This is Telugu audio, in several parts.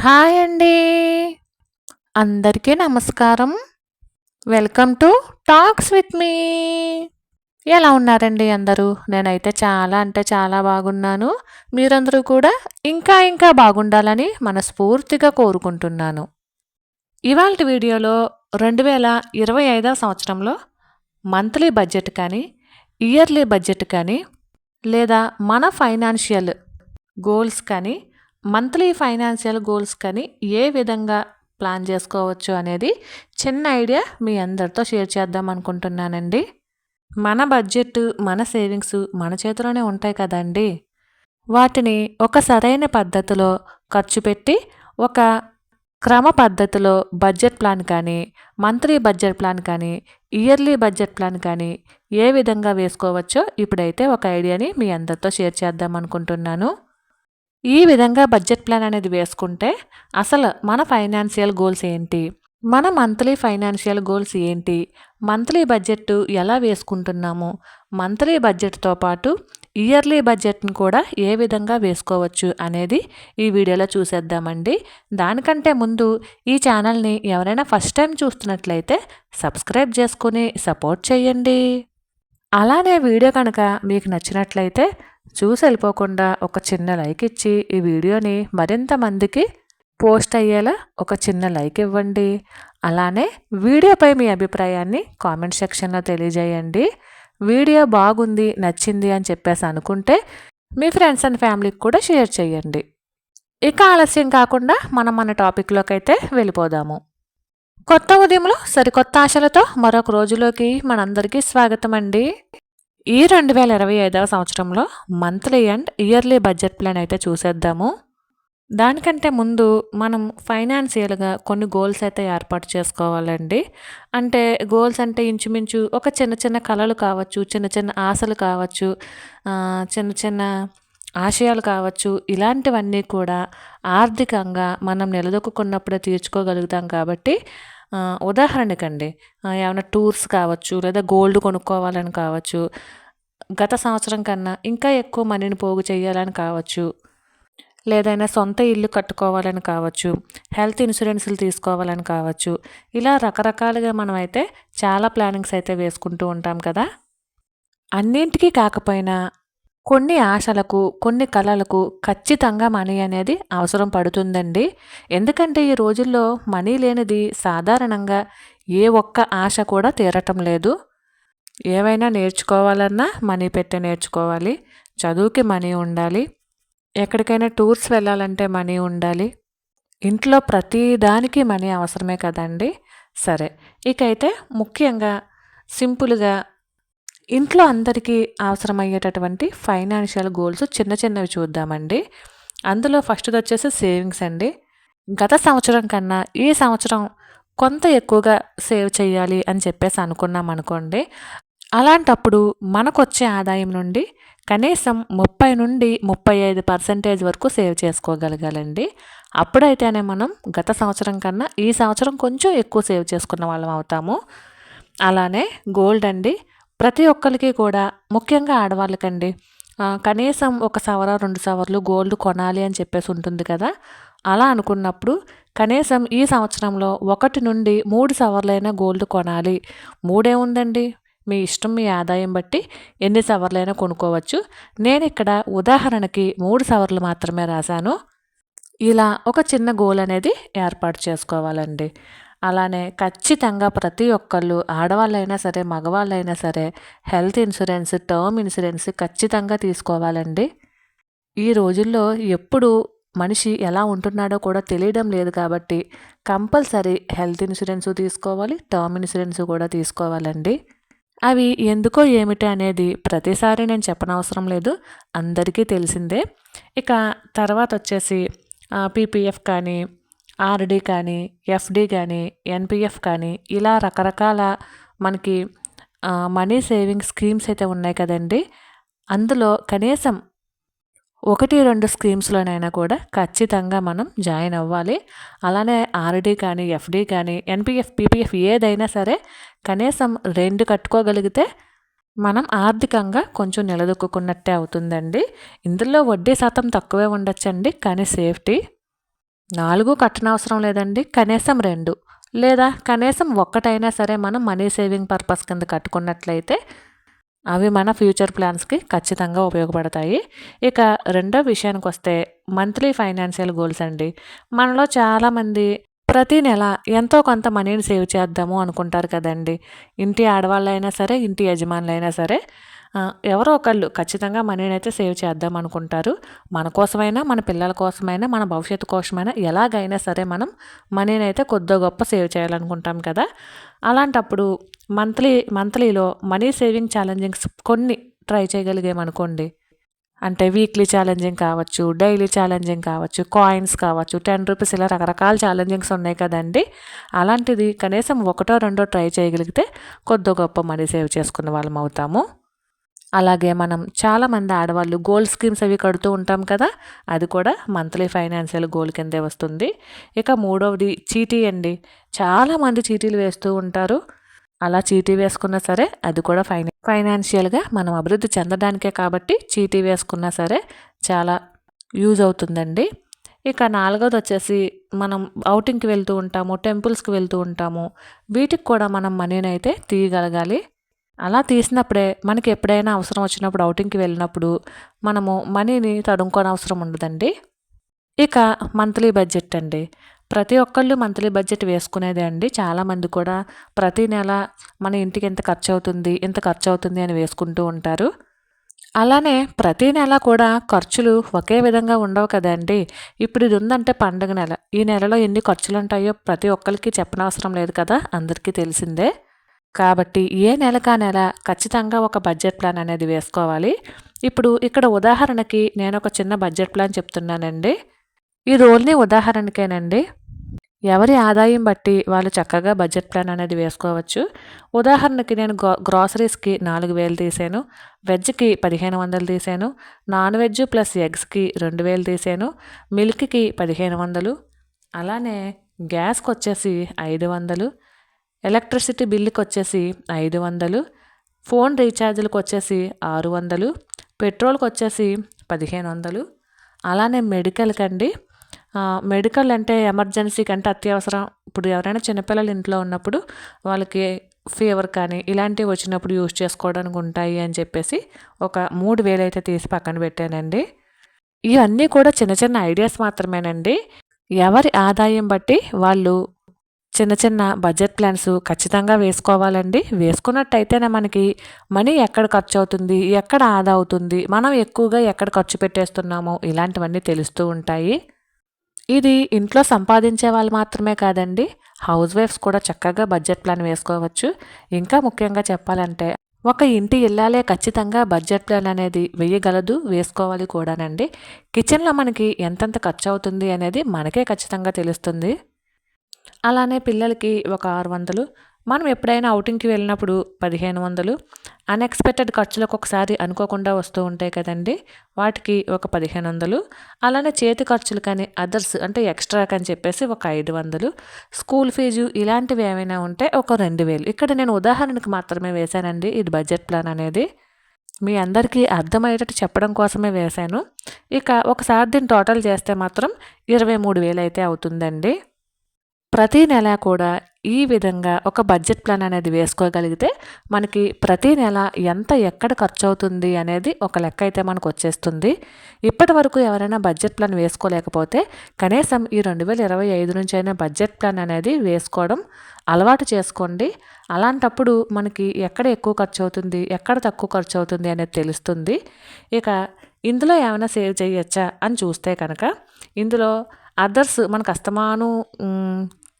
హాయ్ అండి. అందరికీ నమస్కారం. Welcome to talks with me. ఎలా ఉన్నారండి అందరూ? నేనైతే చాలా అంటే చాలా బాగున్నాను. మీరందరూ కూడా ఇంకా ఇంకా బాగుండాలని మనస్ఫూర్తిగా కోరుకుంటున్నాను. ఇవాళ వీడియోలో రెండు వేల ఇరవై ఐదవ సంవత్సరంలో మంత్లీ బడ్జెట్ కానీ ఇయర్లీ బడ్జెట్ కానీ లేదా మన ఫైనాన్షియల్ గోల్స్ కానీ మంత్లీ ఫైనాన్షియల్ గోల్స్ కానీ ఏ విధంగా ప్లాన్ చేసుకోవచ్చు అనేది చిన్న ఐడియా మీ అందరితో షేర్ చేద్దాం అనుకుంటున్నానండి. మన బడ్జెట్ మన సేవింగ్స్ మన చేతిలోనే ఉంటాయి కదండి. వాటిని ఒక సరైన పద్ధతిలో ఖర్చు పెట్టి ఒక క్రమ పద్ధతిలో బడ్జెట్ ప్లాన్ కానీ మంత్లీ బడ్జెట్ ప్లాన్ కానీ ఇయర్లీ బడ్జెట్ ప్లాన్ కానీ ఏ విధంగా వేసుకోవచ్చో ఇప్పుడైతే ఒక ఐడియాని మీ అందరితో షేర్ చేద్దాం అనుకుంటున్నాను. ఈ విధంగా బడ్జెట్ ప్లాన్ అనేది వేసుకుంటే అసలు మన ఫైనాన్షియల్ గోల్స్ ఏంటి? మన మంత్లీ ఫైనాన్షియల్ గోల్స్ ఏంటి? మంత్లీ బడ్జెట్ ఎలా వేసుకుంటున్నాము? మంత్లీ బడ్జెట్తో పాటు ఇయర్లీ బడ్జెట్ని కూడా ఏ విధంగా వేసుకోవచ్చు అనేది ఈ వీడియోలో చూసేద్దామండి. దానికంటే ముందు ఈ ఛానల్ని ఎవరైనా ఫస్ట్ టైం చూస్తున్నట్లయితే సబ్స్క్రైబ్ చేసుకుని సపోర్ట్ చేయండి. అలానే వీడియో కనుక మీకు నచ్చినట్లయితే చూసి వెళ్ళిపోకుండా ఒక చిన్న లైక్ ఇచ్చి ఈ వీడియోని మరింత మందికి పోస్ట్ అయ్యేలా ఒక చిన్న లైక్ ఇవ్వండి. అలానే వీడియోపై మీ అభిప్రాయాన్ని కామెంట్ సెక్షన్లో తెలియజేయండి. వీడియో బాగుంది నచ్చింది అని చెప్పేసి అనుకుంటే మీ ఫ్రెండ్స్ అండ్ ఫ్యామిలీకి కూడా షేర్ చేయండి. ఇక ఆలస్యం కాకుండా మనం మన టాపిక్లోకి అయితే వెళ్ళిపోదాము. కొత్త ఉదయంలో సరికొత్త ఆశలతో మరొక రోజులోకి మనందరికీ స్వాగతం అండి ఈ రెండు వేల ఇరవై ఐదవ సంవత్సరంలో monthly and yearly budget plan అయితే చూసేద్దాము. దానికంటే ముందు మనం ఫైనాన్షియల్గా కొన్ని గోల్స్ అయితే ఏర్పాటు చేసుకోవాలండి. అంటే గోల్స్ అంటే ఇంచుమించు ఒక చిన్న చిన్న కళలు కావచ్చు చిన్న చిన్న ఆశలు కావచ్చు చిన్న చిన్న ఆశయాలు కావచ్చు ఇలాంటివన్నీ కూడా ఆర్థికంగా మనం నిలదొక్కున్నప్పుడే తీర్చుకోగలుగుతాం కాబట్టి ఉదాహరణకండి ఏమైనా టూర్స్ కావచ్చు లేదా గోల్డ్ కొనుక్కోవాలని కావచ్చు గత సంవత్సరం కన్నా ఇంకా ఎక్కువ మనీని పోగు చేయాలని కావచ్చు లేదైనా సొంత ఇల్లు కట్టుకోవాలని కావచ్చు హెల్త్ ఇన్సూరెన్సులు తీసుకోవాలని కావచ్చు ఇలా రకరకాలుగా మనం అయితే చాలా ప్లానింగ్స్ అయితే వేసుకుంటూ ఉంటాం కదా. అన్నింటికీ కాకపోయినా కొన్ని ఆశలకు కొన్ని కళలకు ఖచ్చితంగా మనీ అనేది అవసరం పడుతుందండి. ఎందుకంటే ఈ రోజుల్లో మనీ లేనిది సాధారణంగా ఏ ఒక్క ఆశ కూడా తీరటం లేదు. ఏవైనా నేర్చుకోవాలన్నా మనీ పెట్టి నేర్చుకోవాలి. చదువుకి మనీ ఉండాలి. ఎక్కడికైనా టూర్స్ వెళ్ళాలంటే మనీ ఉండాలి. ఇంట్లో ప్రతి దానికి మనీ అవసరమే కదండి. సరే ఇకైతే ముఖ్యంగా సింపుల్గా ఇంట్లో అందరికీ అవసరమయ్యేటటువంటి ఫైనాన్షియల్ గోల్స్ చిన్న చిన్నవి చూద్దామండి. అందులో ఫస్ట్ది వచ్చేసి సేవింగ్స్ అండి. గత సంవత్సరం కన్నా ఈ సంవత్సరం కొంత ఎక్కువగా సేవ్ చేయాలి అని చెప్పేసి అనుకున్నాం అనుకోండి. అలాంటప్పుడు మనకు వచ్చే ఆదాయం నుండి కనీసం ముప్పై నుండి ముప్పై ఐదు పర్సెంటేజ్ వరకు సేవ్ చేసుకోగలగాలండి. అప్పుడైతేనే మనం గత సంవత్సరం కన్నా ఈ సంవత్సరం కొంచెం ఎక్కువ సేవ్ చేసుకున్న వాళ్ళం అవుతాము. అలానే గోల్డ్ అండి. ప్రతి ఒక్కరికి కూడా ముఖ్యంగా ఆడవాళ్ళకండి కనీసం ఒక సవర రెండు సవర్లు గోల్డ్ కొనాలి అని చెప్పేసి ఉంటుంది కదా? అలా అనుకున్నప్పుడు కనీసం ఈ సంవత్సరంలో ఒకటి నుండి మూడు సవర్లైనా గోల్డ్ కొనాలి. మూడే ఉందండి. మీ ఇష్టం మీ ఆదాయం బట్టి ఎన్ని సవర్లైనా కొనుక్కోవచ్చు. నేను ఇక్కడ ఉదాహరణకి మూడు సవర్లు మాత్రమే రాశాను. ఇలా ఒక చిన్న గోల్ అనేది ఏర్పాటు చేసుకోవాలండి. అలానే ఖచ్చితంగా ప్రతి ఒక్కళ్ళు ఆడవాళ్ళైనా సరే మగవాళ్ళైనా సరే హెల్త్ ఇన్సూరెన్స్ టర్మ్ ఇన్సూరెన్స్ ఖచ్చితంగా తీసుకోవాలండి. ఈ రోజుల్లో ఎప్పుడు మనిషి ఎలా ఉంటున్నాడో కూడా తెలియడం లేదు కాబట్టి కంపల్సరీ హెల్త్ ఇన్సూరెన్స్ తీసుకోవాలి టర్మ్ ఇన్సూరెన్స్ కూడా తీసుకోవాలండి. అవి ఎందుకో ఏమిటి అనేది ప్రతిసారి నేను చెప్పనవసరం లేదు అందరికీ తెలిసిందే. ఇక తర్వాత వచ్చేసి పీపీఎఫ్ కానీ ఆర్డీ కానీ ఎఫ్డి కానీ ఎన్పిఎఫ్ కానీ ఇలా రకరకాల మనకి మనీ సేవింగ్ స్కీమ్స్ అయితే ఉన్నాయి కదండి. అందులో కనీసం ఒకటి రెండు స్కీమ్స్లోనైనా కూడా ఖచ్చితంగా మనం జాయిన్ అవ్వాలి. అలానే ఆర్డీ కానీ ఎఫ్డి కానీ ఎన్పిఎఫ్ పీపీఎఫ్ ఏదైనా సరే కనీసం రెండు కట్టుకోగలిగితే మనం ఆర్థికంగా కొంచెం నిలదొక్కున్నట్టే అవుతుందండి. ఇందులో వడ్డీ శాతం తక్కువే ఉండొచ్చండి కానీ సేఫ్టీ నాలుగు కట్టనవసరం లేదండి కనీసం రెండు. లేదా కనీసం ఒక్కటైనా సరే మనం మనీ సేవింగ్ పర్పస్ కింద కట్టుకున్నట్లయితే అవి మన ఫ్యూచర్ ప్లాన్స్కి ఖచ్చితంగా ఉపయోగపడతాయి. ఇక రెండో విషయానికి వస్తే మంత్లీ ఫైనాన్షియల్ గోల్స్ అండి. మనలో చాలామంది ప్రతి నెల ఎంతో కొంత మనీని సేవ్ చేద్దాము అనుకుంటారు కదండి. ఇంటి ఆడవాళ్ళైనా సరే ఇంటి యజమానులైనా సరే ఎవరో ఒకళ్ళు ఖచ్చితంగా మనీని అయితే సేవ్ చేద్దాం అనుకుంటారు. మన కోసమైనా మన పిల్లల కోసమైనా మన భవిష్యత్తు కోసమైనా ఎలాగైనా సరే మనం మనీని అయితే కొద్ది గొప్ప సేవ్ చేయాలనుకుంటాం కదా. అలాంటప్పుడు మంత్లీ మంత్లీలో మనీ సేవింగ్ ఛాలెంజింగ్స్ కొన్ని ట్రై చేయగలిగామనుకోండి. అంటే వీక్లీ ఛాలెంజింగ్ కావచ్చు డైలీ ఛాలెంజింగ్ కావచ్చు కాయిన్స్ కావచ్చు టెన్ రూపీస్ ఇలా రకరకాల ఛాలెంజింగ్స్ ఉన్నాయి కదండి. అలాంటిది కనీసం ఒకటో రెండో ట్రై చేయగలిగితే కొద్ది గొప్ప మనీ సేవ్ చేసుకున్న వాళ్ళం అవుతాము అలాగే మనం చాలామంది ఆడవాళ్ళు గోల్డ్ స్కీమ్స్ అవి కడుతూ ఉంటాం కదా అది కూడా మంత్లీ ఫైనాన్షియల్ గోల్ కిందే వస్తుంది. ఇక మూడవది చీటీ అండి. చాలామంది చీటీలు వేస్తూ ఉంటారు. అలా చీటీ వేసుకున్నా సరే అది కూడా ఫైనా ఫైనాన్షియల్గా మనం అభివృద్ధి చెందడానికే కాబట్టి చీటీ వేసుకున్నా సరే చాలా యూజ్ అవుతుందండి. ఇక నాలుగోది వచ్చేసి మనం అవుటింగ్కి వెళ్తూ ఉంటాము టెంపుల్స్కి వెళ్తూ ఉంటాము. వీటికి కూడా మనం మనీని అయితే తీయగలగాలి. అలా తీసినప్పుడే మనకి ఎప్పుడైనా అవసరం వచ్చినప్పుడు అవుటింగ్కి వెళ్ళినప్పుడు మనము మనీని తడుముకోని అవసరం ఉండదండి. ఇక మంత్లీ బడ్జెట్ అండి. ప్రతి ఒక్కళ్ళు మంత్లీ బడ్జెట్ వేసుకునేదే అండి. చాలామంది కూడా ప్రతి నెల మన ఇంటికి ఎంత ఖర్చు అవుతుంది ఎంత ఖర్చు అవుతుంది అని వేసుకుంటూ ఉంటారు. అలానే ప్రతి నెల కూడా ఖర్చులు ఒకే విధంగా ఉండవు కదండి ఇప్పుడు ఇది ఉందంటే పండుగ నెల. ఈ నెలలో ఎన్ని ఖర్చులు ఉంటాయో ప్రతి ఒక్కరికి చెప్పనవసరం లేదు కదా అందరికీ తెలిసిందే. కాబట్టి ఏ నెలకా నెల ఖచ్చితంగా ఒక బడ్జెట్ ప్లాన్ అనేది వేసుకోవాలి. ఇప్పుడు ఇక్కడ ఉదాహరణకి నేను ఒక చిన్న బడ్జెట్ ప్లాన్ చెప్తున్నానండి. ఇది ఓన్లీ ఉదాహరణకేనండి. ఎవరి ఆదాయం బట్టి వాళ్ళు చక్కగా బడ్జెట్ ప్లాన్ అనేది వేసుకోవచ్చు. ఉదాహరణకి నేను గ్రాసరీస్కి నాలుగు వేలు తీసాను. వెజ్కి పదిహేను వందలు తీసాను. నాన్ వెజ్ ప్లస్ ఎగ్స్కి రెండు వేలు తీసాను. మిల్క్కి పదిహేను వందలు. అలానే గ్యాస్కి వచ్చేసి ఐదు వందలు. ఎలక్ట్రిసిటీ బిల్లుకి వచ్చేసి ఐదు వందలు ఫోన్ రీఛార్జ్లకు వచ్చేసి ఆరు వందలు పెట్రోల్కి వచ్చేసి పదిహేను వందలు. అలానే మెడికల్కి అండి మెడికల్ అంటే ఎమర్జెన్సీ కంటే అత్యవసరం. ఇప్పుడు ఎవరైనా చిన్నపిల్లలు ఇంట్లో ఉన్నప్పుడు వాళ్ళకి ఫీవర్ కానీ ఇలాంటివి వచ్చినప్పుడు యూజ్ చేసుకోవడానికి ఉంటాయి అని చెప్పేసి ఒక మూడు వేలు అయితే తీసి పక్కన పెట్టానండి. ఇవన్నీ కూడా చిన్న చిన్న ఐడియాస్ మాత్రమేనండి. ఎవరి ఆదాయం బట్టి వాళ్ళు చిన్న చిన్న బడ్జెట్ ప్లాన్స్ ఖచ్చితంగా వేసుకోవాలండి. వేసుకున్నట్టయితేనే మనకి మనీ ఎక్కడ ఖర్చు అవుతుంది ఎక్కడ ఆదా అవుతుంది మనం ఎక్కువగా ఎక్కడ ఖర్చు పెట్టేస్తున్నామో ఇలాంటివన్నీ తెలుస్తూ ఉంటాయి. ఇది ఇంట్లో సంపాదించే వాళ్ళు మాత్రమే కాదండి హౌస్ వైఫ్స్ కూడా చక్కగా బడ్జెట్ ప్లాన్ వేసుకోవచ్చు. ఇంకా ముఖ్యంగా చెప్పాలంటే ఒక ఇంటి ఇల్లాలే ఖచ్చితంగా బడ్జెట్ ప్లాన్ అనేది వేయగలదు వేసుకోవాలి కూడానండి. కిచెన్లో మనకి ఎంతెంత ఖర్చు అవుతుంది అనేది మనకే ఖచ్చితంగా తెలుస్తుంది. అలానే పిల్లలకి ఒక ఆరు వందలు. మనం ఎప్పుడైనా అవుటింగ్కి వెళ్ళినప్పుడు పదిహేను వందలు. అన్ఎక్స్పెక్టెడ్ ఖర్చులకు ఒకసారి అనుకోకుండా వస్తూ ఉంటాయి కదండి. వాటికి ఒక పదిహేను వందలు. అలానే చేతి ఖర్చులు కానీ అదర్స్ అంటే ఎక్స్ట్రా అని చెప్పేసి ఒక ఐదు వందలు. స్కూల్ ఫీజు ఇలాంటివి ఏమైనా ఉంటే ఒక రెండు వేలు. ఇక్కడ నేను ఉదాహరణకు మాత్రమే వేశానండి. ఇది బడ్జెట్ ప్లాన్ అనేది. మీ అందరికీ అర్థమయ్యేటట్టు చెప్పడం కోసమే వేశాను. ఇక ఒకసారి దీన్ని టోటల్ చేస్తే మాత్రం ఇరవై మూడు వేలు అయితే అవుతుందండి. ప్రతీ నెల కూడా ఈ విధంగా ఒక బడ్జెట్ ప్లాన్ అనేది వేసుకోగలిగితే మనకి ప్రతీ నెల ఎంత ఎక్కడ ఖర్చు అవుతుంది అనేది ఒక లెక్క అయితే మనకు వచ్చేస్తుంది. ఇప్పటి వరకు ఎవరైనా బడ్జెట్ ప్లాన్ వేసుకోలేకపోతే కనీసం ఈ రెండు వేల ఇరవై ఐదు నుంచి అయినా బడ్జెట్ ప్లాన్ అనేది వేసుకోవడం అలవాటు చేసుకోండి. అలాంటప్పుడు మనకి ఎక్కడ ఎక్కువ ఖర్చు అవుతుంది ఎక్కడ తక్కువ ఖర్చు అవుతుంది అనేది తెలుస్తుంది. ఇక ఇందులో ఏమైనా సేవ్ చేయొచ్చా అని చూస్తే కనుక ఇందులో అదర్స్ మనకు అస్తమాను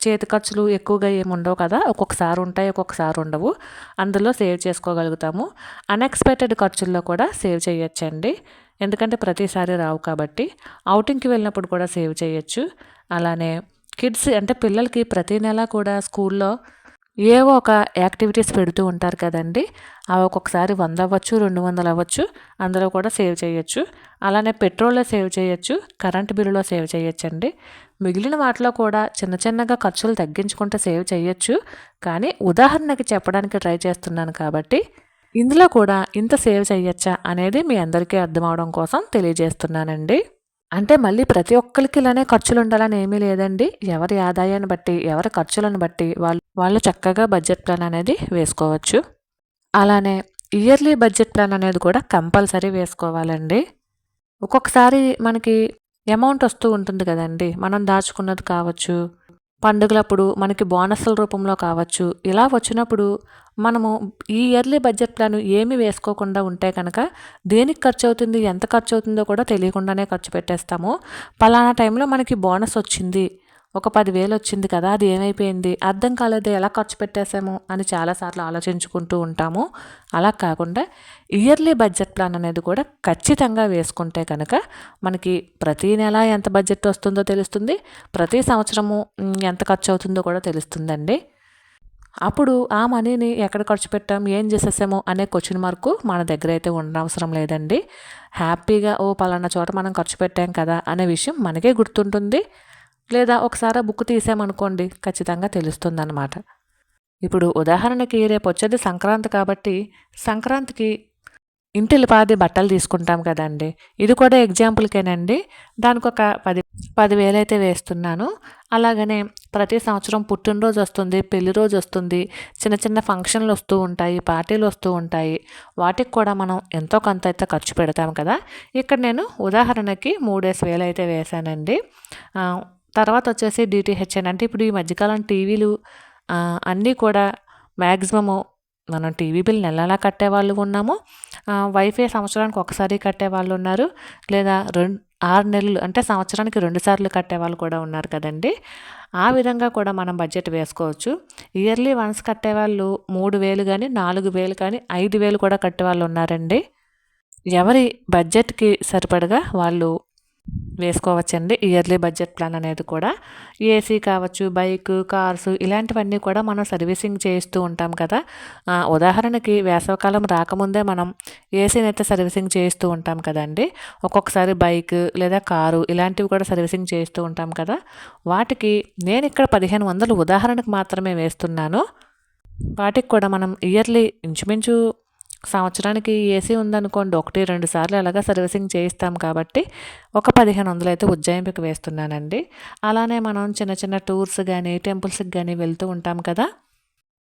చేతి ఖర్చులు ఎక్కువగా ఏమి ఉండవు కదా. ఒక్కొక్కసారి ఉంటాయి ఒక్కొక్కసారి ఉండవు. అందులో సేవ్ చేసుకోగలుగుతాము. అన్ఎక్స్పెక్టెడ్ ఖర్చుల్లో కూడా సేవ్ చేయొచ్చండి. ఎందుకంటే ప్రతిసారి రావు కాబట్టి. అవుటింగ్కి వెళ్ళినప్పుడు కూడా సేవ్ చేయొచ్చు. అలానే కిడ్స్ అంటే పిల్లలకి ప్రతి నెల కూడా స్కూల్లో ఏవో ఒక యాక్టివిటీస్ పెడుతూ ఉంటారు కదండి. అవి ఒక్కొక్కసారి వంద అవ్వచ్చు రెండు వందలు అవ్వచ్చు అందులో కూడా సేవ్ చేయొచ్చు. అలానే పెట్రోల్లో సేవ్ చేయొచ్చు కరెంట్ బిల్లులో సేవ్ చేయొచ్చండి. మిగిలిన వాటిలో కూడా చిన్న చిన్నగా ఖర్చులు తగ్గించుకుంటే సేవ్ చేయొచ్చు. కానీ ఉదాహరణకి చెప్పడానికి ట్రై చేస్తున్నాను కాబట్టి ఇందులో కూడా ఇంత సేవ్ చేయొచ్చా అనేది మీ అందరికీ అర్థం అవడం కోసం తెలియజేస్తున్నానండి. అంటే మళ్ళీ ప్రతి ఒక్కరికి ఇలానే ఖర్చులు ఉండాలని ఏమీ లేదండి. ఎవరి ఆదాయాన్ని బట్టి ఎవరి ఖర్చులను బట్టి వాళ్ళు వాళ్ళు చక్కగా బడ్జెట్ ప్లాన్ అనేది వేసుకోవచ్చు. అలానే ఇయర్లీ బడ్జెట్ ప్లాన్ అనేది కూడా కంపల్సరీ వేసుకోవాలండి. ఒక్కొక్కసారి మనకి అమౌంట్ వస్తూ ఉంటుంది కదండి. మనం దాచుకున్నది కావచ్చు పండుగలప్పుడు మనకి బోనస్ల రూపంలో కావచ్చు ఇలా వచ్చినప్పుడు మనము ఈ ఇయర్లీ బడ్జెట్ ప్లాన్ ఏమి వేసుకోకుండా ఉంటే కనుక దేనికి ఖర్చు అవుతుంది ఎంత ఖర్చు అవుతుందో కూడా తెలియకుండానే ఖర్చు పెట్టేస్తాము. పలానా టైంలో మనకి బోనస్ వచ్చింది ఒక పదివేలు వచ్చింది కదా అది ఏమైపోయింది? అర్థం కాలేదు ఎలా ఖర్చు పెట్టేశాము? అని చాలాసార్లు ఆలోచించుకుంటూ ఉంటాము. అలా కాకుండా ఇయర్లీ బడ్జెట్ ప్లాన్ అనేది కూడా ఖచ్చితంగా వేసుకుంటే కనుక మనకి ప్రతీ నెల ఎంత బడ్జెట్ వస్తుందో తెలుస్తుంది ప్రతి సంవత్సరము ఎంత ఖర్చు అవుతుందో కూడా తెలుస్తుందండి. అప్పుడు ఆ మనీని ఎక్కడ ఖర్చు పెట్టాం ఏం చేసేసాము అనే క్వశ్చన్ మార్కు మన దగ్గర అయితే ఉండనవసరం లేదండి. హ్యాపీగా ఓ పలానా చోట మనం ఖర్చు పెట్టాం కదా అనే విషయం మనకే గుర్తుంటుంది. లేదా ఒకసారి బుక్ తీసామనుకోండి ఖచ్చితంగా తెలుస్తుందన్నమాట. ఇప్పుడు ఉదాహరణకి రేపు వచ్చేది సంక్రాంతి కాబట్టి సంక్రాంతికి ఇంటిల్లిపాది బట్టలు తీసుకుంటాం కదండి. ఇది కూడా ఎగ్జాంపుల్కేనండి. దానికి ఒక పది పదివేలు అయితే వేస్తున్నాను. అలాగనే ప్రతి సంవత్సరం పుట్టినరోజు వస్తుంది పెళ్ళి రోజు వస్తుంది చిన్న చిన్న ఫంక్షన్లు వస్తూ ఉంటాయి పార్టీలు వస్తూ ఉంటాయి. వాటికి కూడా మనం ఎంతో కొంత అయితే ఖర్చు పెడతాం కదా. ఇక్కడ నేను ఉదాహరణకి మూడేసి వేలు అయితే వేశానండి తర్వాత వచ్చేసి డిటిహెచ్ అని అంటే ఇప్పుడు ఈ మధ్యకాలం టీవీలు అన్నీ కూడా మ్యాక్సిమము మనం టీవీ బిల్ నెలలా కట్టేవాళ్ళు ఉన్నాము. వైఫై సంవత్సరానికి ఒకసారి కట్టేవాళ్ళు ఉన్నారు. లేదా రెండు ఆరు నెలలు అంటే సంవత్సరానికి రెండు సార్లు కట్టేవాళ్ళు కూడా ఉన్నారు కదండి. ఆ విధంగా కూడా మనం బడ్జెట్ వేసుకోవచ్చు. ఇయర్లీ వన్స్ కట్టేవాళ్ళు మూడు వేలు కానీ నాలుగు వేలు కానీ ఐదు వేలు కూడా కట్టేవాళ్ళు ఉన్నారండి. ఎవరి బడ్జెట్కి సరిపడగా వాళ్ళు వేసుకోవచ్చండి. ఇయర్లీ బడ్జెట్ ప్లాన్ అనేది కూడా. ఏసీ కావచ్చు బైక్ కార్స్ ఇలాంటివన్నీ కూడా మనం సర్వీసింగ్ చేస్తూ ఉంటాం కదా. ఉదాహరణకి వేసవకాలం రాకముందే మనం ఏసీని అయితే సర్వీసింగ్ చేస్తూ ఉంటాం కదండి. ఒక్కొక్కసారి బైక్ లేదా కారు ఇలాంటివి కూడా సర్వీసింగ్ చేస్తూ ఉంటాం కదా. వాటికి నేను ఇక్కడ పదిహేను వందలు ఉదాహరణకు మాత్రమే వేస్తున్నాను. వాటికి కూడా మనం ఇయర్లీ ఇంచుమించు సంవత్సరానికి ఏసీ ఉందనుకోండి ఒకటి రెండు సార్లు అలాగా సర్వీసింగ్ చేయిస్తాం కాబట్టి ఒక పదిహేను వందలు అయితే ఉజ్జాయింపుకి వేస్తున్నానండి. అలానే మనం చిన్న చిన్న టూర్స్ కానీ టెంపుల్స్కి కానీ వెళ్తూ ఉంటాం కదా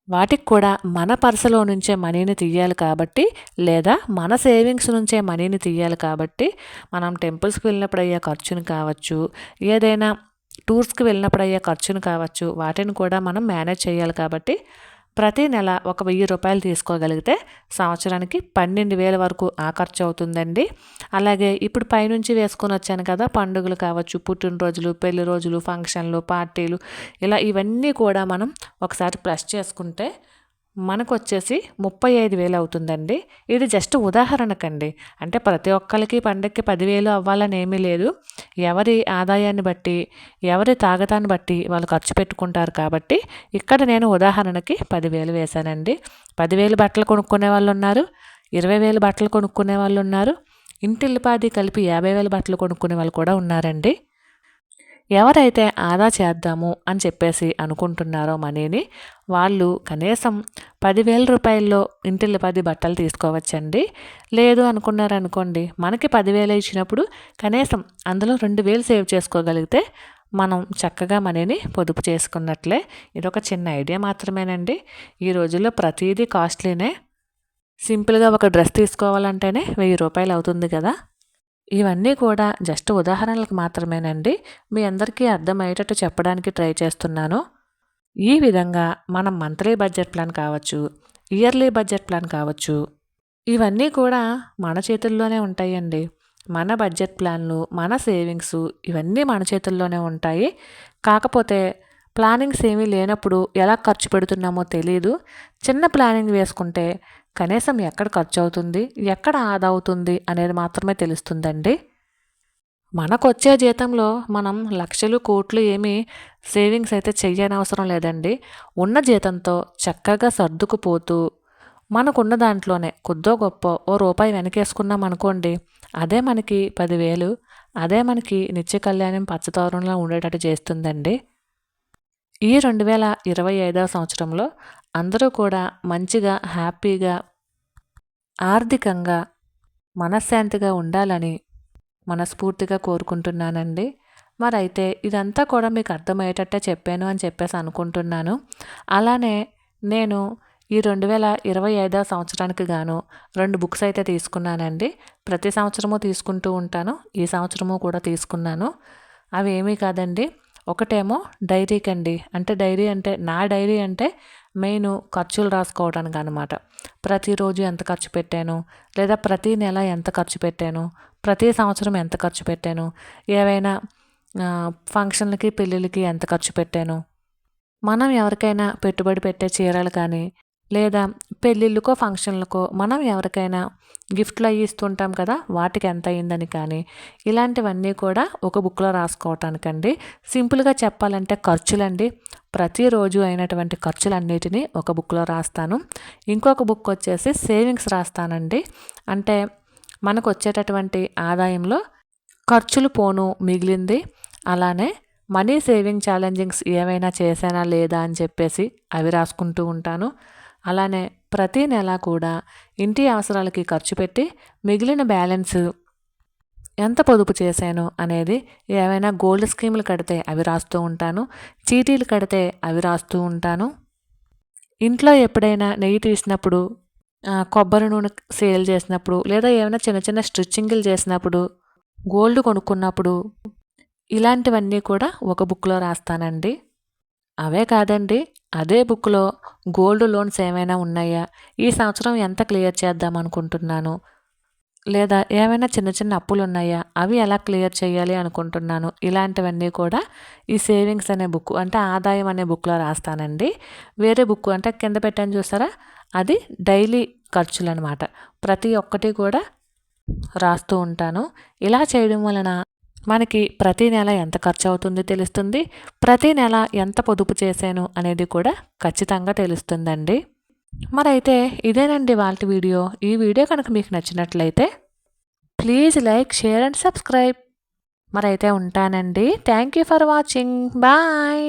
వాటికి కూడా మన పర్సలో నుంచే మనీని తీయాలి కాబట్టి లేదా మన సేవింగ్స్ నుంచే మనీని తీయాలి కాబట్టి మనం టెంపుల్స్కి వెళ్ళినప్పుడు అయ్యే ఖర్చును కావచ్చు ఏదైనా టూర్స్కి వెళ్ళినప్పుడు అయ్యే ఖర్చును కావచ్చు వాటిని కూడా మనం మేనేజ్ చేయాలి కాబట్టి ప్రతి నెల ఒక వెయ్యి రూపాయలు తీసుకోగలిగితే సంవత్సరానికి పన్నెండు వేల వరకు ఆ ఖర్చు అవుతుందండి. అలాగే ఇప్పుడు పైనుంచి వేసుకొని వచ్చాను కదా పండుగలు కావచ్చు పుట్టినరోజులు పెళ్ళి రోజులు ఫంక్షన్లు పార్టీలు ఇలా ఇవన్నీ కూడా మనం ఒకసారి ప్లస్ చేసుకుంటే మనకు వచ్చేసి ముప్పై ఐదు వేలు అవుతుందండి. ఇది జస్ట్ ఉదాహరణకండి. అంటే ప్రతి ఒక్కరికి పండగకి పదివేలు అవ్వాలని ఏమీ లేదు. ఎవరి ఆదాయాన్ని బట్టి ఎవరి తాగతాన్ని బట్టి వాళ్ళు ఖర్చు పెట్టుకుంటారు కాబట్టి ఇక్కడ నేను ఉదాహరణకి పదివేలు వేశానండి. పదివేలు బట్టలు కొనుక్కునే వాళ్ళు ఉన్నారు ఇరవై వేలు బట్టలు కొనుక్కునే వాళ్ళు ఉన్నారు ఇంటిల్లిపాది కలిపి యాభై వేల బట్టలు కొనుక్కునే వాళ్ళు కూడా ఉన్నారండి. ఎవరైతే ఆదా చేద్దాము అని చెప్పేసి అనుకుంటున్నారో మనీని వాళ్ళు కనీసం పదివేల రూపాయల్లో ఇంటిల్లి పది బట్టలు తీసుకోవచ్చండి. లేదు అనుకున్నారనుకోండి మనకి పదివేలు ఇచ్చినప్పుడు కనీసం అందులో రెండు వేలు సేవ్ చేసుకోగలిగితే మనం చక్కగా మనీని పొదుపు చేసుకున్నట్లే. ఇది ఒక చిన్న ఐడియా మాత్రమేనండి. ఈ రోజుల్లో ప్రతిదీ కాస్ట్లీనే. సింపుల్గా ఒక డ్రెస్ తీసుకోవాలంటేనే వెయ్యి రూపాయలు అవుతుంది కదా. ఇవన్నీ కూడా జస్ట్ ఉదాహరణలకు మాత్రమేనండి. మీ అందరికీ అర్థమయ్యేటట్టు చెప్పడానికి ట్రై చేస్తున్నాను. ఈ విధంగా మనం మంత్లీ బడ్జెట్ ప్లాన్ కావచ్చు ఇయర్లీ బడ్జెట్ ప్లాన్ కావచ్చు ఇవన్నీ కూడా మన చేతుల్లోనే ఉంటాయండి. మన బడ్జెట్ ప్లాన్లు మన సేవింగ్స్ ఇవన్నీ మన చేతుల్లోనే ఉంటాయి. కాకపోతే ప్లానింగ్స్ ఏమీ లేనప్పుడు ఎలా ఖర్చు పెడుతున్నామో తెలియదు చిన్న ప్లానింగ్ వేసుకుంటే కనీసం ఎక్కడ ఖర్చు అవుతుంది ఎక్కడ ఆదా అవుతుంది అనేది మాత్రమే తెలుస్తుందండి. మనకొచ్చే జీతంలో మనం లక్షలు కోట్లు ఏమీ సేవింగ్స్ అయితే చెయ్యనవసరం లేదండి. ఉన్న జీతంతో చక్కగా సర్దుకుపోతూ మనకున్న దాంట్లోనే కొద్దో గొప్ప ఓ రూపాయి వెనకేసుకున్నాం అనుకోండి అదే మనకి పదివేలు అదే మనకి నిత్య కళ్యాణం పచ్చతోరణంలో ఉండేటట్టు చేస్తుందండి. ఈ రెండు వేల ఇరవై ఐదవ సంవత్సరంలో అందరూ కూడా మంచిగా హ్యాపీగా ఆర్థికంగా మనశ్శాంతిగా ఉండాలని మనస్ఫూర్తిగా కోరుకుంటున్నానండి. మరైతే ఇదంతా కూడా మీకు అర్థమయ్యేటట్టే చెప్పాను అని చెప్పేసి అనుకుంటున్నాను. అలానే నేను ఈ రెండు వేల ఇరవై ఐదవ సంవత్సరానికి గాను రెండు బుక్స్ అయితే తీసుకున్నానండి. ప్రతి సంవత్సరము తీసుకుంటూ ఉంటాను. ఈ సంవత్సరము కూడా తీసుకున్నాను. అవి ఏమీ కాదండి. ఒకటేమో డైరీకి అండి అంటే డైరీ అంటే నా డైరీ అంటే మెయిన్ ఖర్చులు రాసుకోవడానికి అనమాట ప్రతిరోజు ఎంత ఖర్చు పెట్టాను? లేదా ప్రతి నెల ఎంత ఖర్చు పెట్టాను? ప్రతి సంవత్సరం ఎంత ఖర్చు పెట్టాను? ఏవైనా ఫంక్షన్లకి పెళ్ళిళ్ళకి ఎంత ఖర్చు పెట్టాను? మనం ఎవరికైనా పెట్టుబడి పెట్టే చీరలు కానీ లేదా పెళ్ళిళ్ళకో ఫంక్షన్లకో మనం ఎవరికైనా గిఫ్ట్లు అవి ఇస్తుంటాం కదా వాటికి ఎంత అయిందని కానీ ఇలాంటివన్నీ కూడా ఒక బుక్లో రాసుకోవటానికండి. సింపుల్గా చెప్పాలంటే ఖర్చులండి. ప్రతిరోజు అయినటువంటి ఖర్చులన్నిటినీ ఒక బుక్లో రాస్తాను. ఇంకొక బుక్ వచ్చేసి సేవింగ్స్ రాస్తానండి. అంటే మనకు వచ్చేటటువంటి ఆదాయంలో ఖర్చులు పోను మిగిలింది. అలానే మనీ సేవింగ్ ఛాలెంజింగ్స్ ఏమైనా చేశానా లేదా అని చెప్పేసి అవి రాసుకుంటూ ఉంటాను. అలానే ప్రతి నెల కూడా ఇంటి అవసరాలకి ఖర్చు పెట్టి మిగిలిన బ్యాలెన్స్ ఎంత పొదుపు చేశాను అనేది ఏవైనా గోల్డ్ స్కీములు కడితే అవి రాస్తూ ఉంటాను చీటీలు కడితే అవి రాస్తూ ఉంటాను. ఇంట్లో ఎప్పుడైనా నెయ్యి తీసినప్పుడు కొబ్బరి నూనె సేల్ చేసినప్పుడు లేదా ఏమైనా చిన్న చిన్న స్టిచ్చింగ్లు చేసినప్పుడు గోల్డ్ కొనుక్కున్నప్పుడు ఇలాంటివన్నీ కూడా ఒక బుక్లో రాస్తానండి. అవే కాదండి. అదే బుక్లో గోల్డ్ లోన్స్ ఏమైనా ఉన్నాయా? ఈ సంవత్సరం ఎంత క్లియర్ చేద్దాం అనుకుంటున్నాను? లేదా ఏమైనా చిన్న చిన్న అప్పులు ఉన్నాయా? అవి ఎలా క్లియర్ చేయాలి అనుకుంటున్నాను? ఇలాంటివన్నీ కూడా ఈ సేవింగ్స్ అనే బుక్ అంటే ఆదాయం అనే బుక్లో రాస్తానండి. వేరే బుక్ అంటే కింద పెట్టాను చూసారా? అది డైలీ ఖర్చులు అనమాట ప్రతి ఒక్కటి కూడా రాస్తూ ఉంటాను. ఇలా చేయడం వలన మనకి ప్రతి నెల ఎంత ఖర్చు అవుతుంది తెలుస్తుంది? ప్రతి నెల ఎంత పొదుపు చేశాను అనేది కూడా ఖచ్చితంగా తెలుస్తుందండి. మరైతే ఇదేనండి వాళ్ళ వీడియో. ఈ వీడియో కనుక మీకు నచ్చినట్లయితే please like share and subscribe. మరైతే ఉంటానండి. Thank you for watching. Bye.